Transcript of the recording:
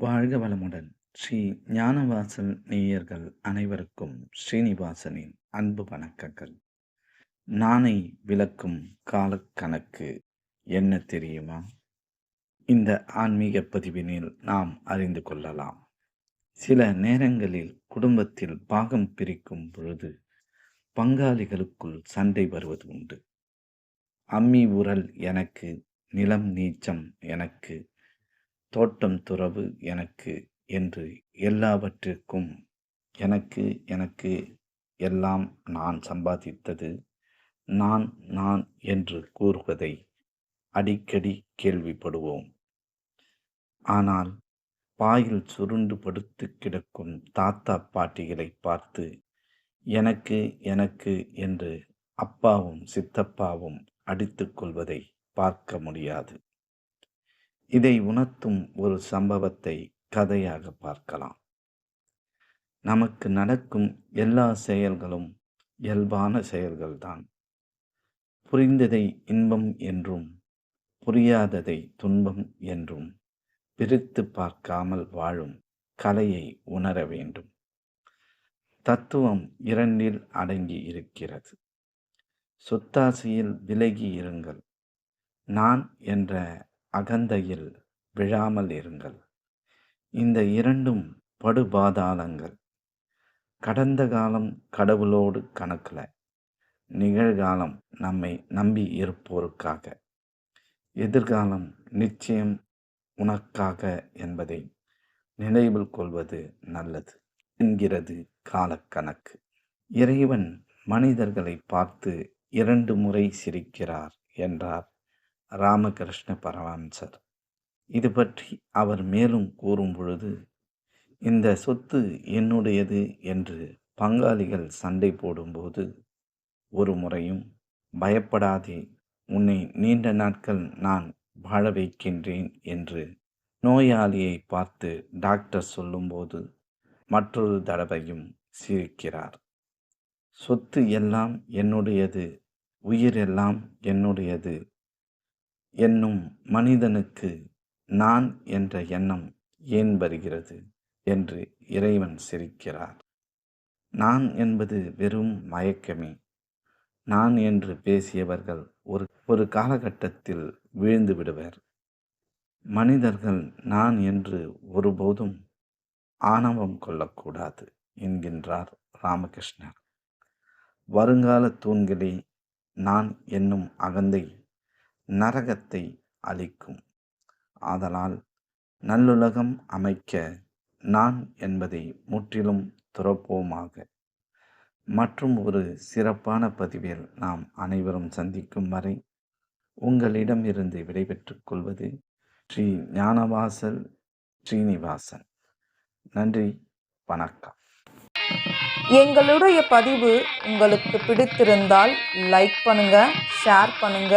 வாழ்க வளமுடன். ஸ்ரீ ஞானவாசல் நேயர்கள் அனைவருக்கும் ஸ்ரீனிவாசனின் அன்பு வணக்கங்கள். நானை விளக்கும் காலக்கணக்கு என்ன தெரியுமா? இந்த ஆன்மீக பதிவினில் நாம் அறிந்து கொள்ளலாம். சில நேரங்களில் குடும்பத்தில் பாகம் பிரிக்கும் பொழுது பங்காளிகளுக்குள் சண்டை வருவது உண்டு. அம்மி உரல் எனக்கு நிலம் நீச்சம் எனக்கு தோட்டம் துறவு எனக்கு என்று எல்லாவற்றிற்கும் எனக்கு எனக்கு எல்லாம் நான் சம்பாதித்தது. நான் நான் என்று கூறுவதை அடிக்கடி கேள்விப்படுவோம். ஆனால் பாயில் சுருண்டு படுத்து கிடக்கும் தாத்தா பாட்டிகளை பார்த்து எனக்கு எனக்கு என்று அப்பாவும் சித்தப்பாவும் அடித்துக்கொள்வதை பார்க்க முடியாது. இதை உணர்த்தும் ஒரு சம்பவத்தை கதையாக பார்க்கலாம். நமக்கு நடக்கும் எல்லா செயல்களும் இயல்பான செயல்கள்தான். புரிந்ததை இன்பம் என்றும் புரியாததை துன்பம் என்றும் பிரித்து பார்க்காமல் வாழும் கலையை உணர வேண்டும். தத்துவம் இரண்டில் அடங்கி இருக்கிறது. சொத்தாசையில் விலகி இருங்கள். நான் என்ற அகந்தையில் விழாமல் இருங்கள். இந்த இரண்டும் படுபாதாளங்கள். கடந்த காலம் கடவுளோடு கணக்கில். நிகழ்காலம் நம்மை நம்பி இருப்போருக்காக. எதிர்காலம் நிச்சயம் உனக்காக என்பதை நினைவில் கொள்வது நல்லது என்கிறது காலக்கணக்கு. இறைவன் மனிதர்களை பார்த்து இரண்டு முறை சிரிக்கிறார் என்றார். ராமகிருஷ்ண பரமஹம்சர். இது பற்றி அவர் மேலும் கூறும் பொழுது இந்த சொத்து என்னுடையது என்று பங்காளிகள் சண்டை போடும்போது ஒரு முறையும் பயப்படாதே உன்னை நீண்ட நாட்கள் நான் வாழ வைக்கின்றேன் என்று நோயாளியை பார்த்து டாக்டர் சொல்லும்போது மற்றொரு தடவையும் சிரிக்கிறார். சொத்து எல்லாம் என்னுடையது உயிர் எல்லாம் என்னுடையது என்னும் மனிதனுக்கு நான் என்ற எண்ணம் ஏன் வருகிறது என்று இறைவன் சிரிக்கிறார். நான் என்பது வெறும் மயக்கமே. நான் என்று பேசியவர்கள் ஒரு ஒரு காலகட்டத்தில் வீழ்ந்து விடுவர். மனிதர்கள் நான் என்று ஒருபோதும் ஆணவம் கொள்ளக்கூடாது என்கின்றார் ராமகிருஷ்ணர். வருங்கால தூண்களே நான் என்னும் அகந்தை நரகத்தை அளிக்கும் ஆதலால் நல்லுலகம் அமைக்க நான் என்பதை முற்றிலும் துறப்போமாக. மற்றும் ஒரு சிறப்பான பதிவில் நாம் அனைவரும் சந்திக்கும் வரை உங்களிடமிருந்து விடைபெற்றுக் கொள்வது ஸ்ரீ ஞானவாசல் ஸ்ரீனிவாசன். நன்றி வணக்கம். எங்களுடைய பதிவு உங்களுக்கு பிடித்திருந்தால் லைக் பண்ணுங்க ஷேர் பண்ணுங்க.